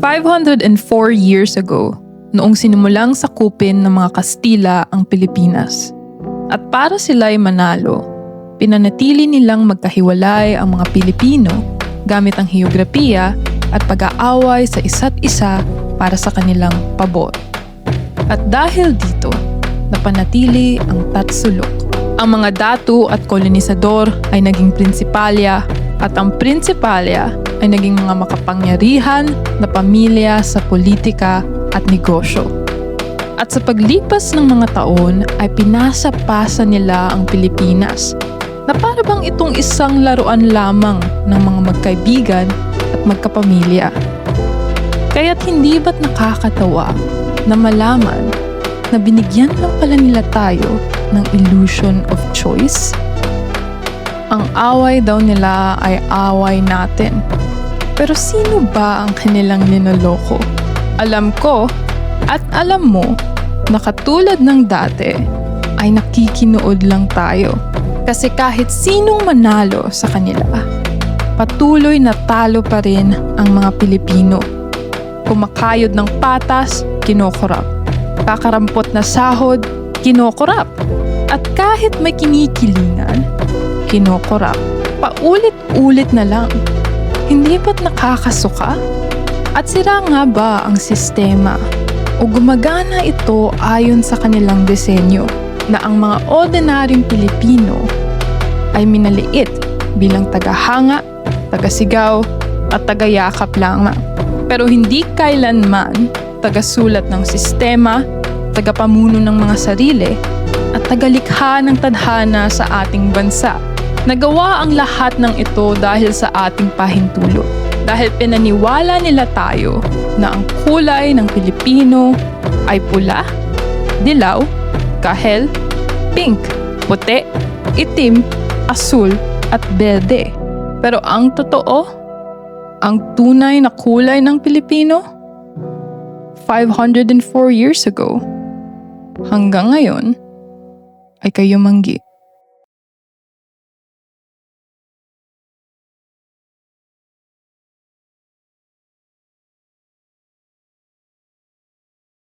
504 years ago, noong sinimulang sakupin ng mga Kastila ang Pilipinas. At para sila'y manalo, pinanatili nilang magkahiwalay ang mga Pilipino gamit ang heograpiya at pag-aaway sa isa't isa para sa kanilang pabor. At dahil dito, napanatili ang tatsulok. Ang mga datu at kolonisador ay naging prinsipalya at ang prinsipalya ay naging mga makapangyarihan na pamilya sa politika at negosyo. At sa paglipas ng mga taon ay pinasa-pasa nila ang Pilipinas na para bang itong isang laruan lamang ng mga magkaibigan at magkapamilya. Kaya't hindi ba't nakakatawa na malaman na binigyan lang pala nila tayo ng illusion of choice? Ang away daw nila ay away natin. Pero sino ba ang kanilang ninoloko? Alam ko at alam mo na katulad ng dati ay nakikinood lang tayo. Kasi kahit sinong manalo sa kanila, patuloy na talo pa rin ang mga Pilipino. Kumakayod ng patas, kinokorap. Kakarampot na sahod, kinokorap. At kahit may kinikilingan, kinokorap. Paulit-ulit na lang. Hindi ba't nakakasuka? At sira nga ba ang sistema? O gumagana ito ayon sa kanilang disenyo na ang mga ordinaryong Pilipino ay minaliit bilang tagahanga, tagasigaw, at tagayakap lamang. Pero hindi kailanman tagasulat ng sistema, tagapamuno ng mga sarili, at tagalikha ng tadhana sa ating bansa. Nagawa ang lahat ng ito dahil sa ating pahintulot. Dahil pinaniwala nila tayo na ang kulay ng Pilipino ay pula, dilaw, kahel, pink, puti, itim, asul, at berde. Pero ang totoo, ang tunay na kulay ng Pilipino, 504 years ago, hanggang ngayon, ay kayo manggi.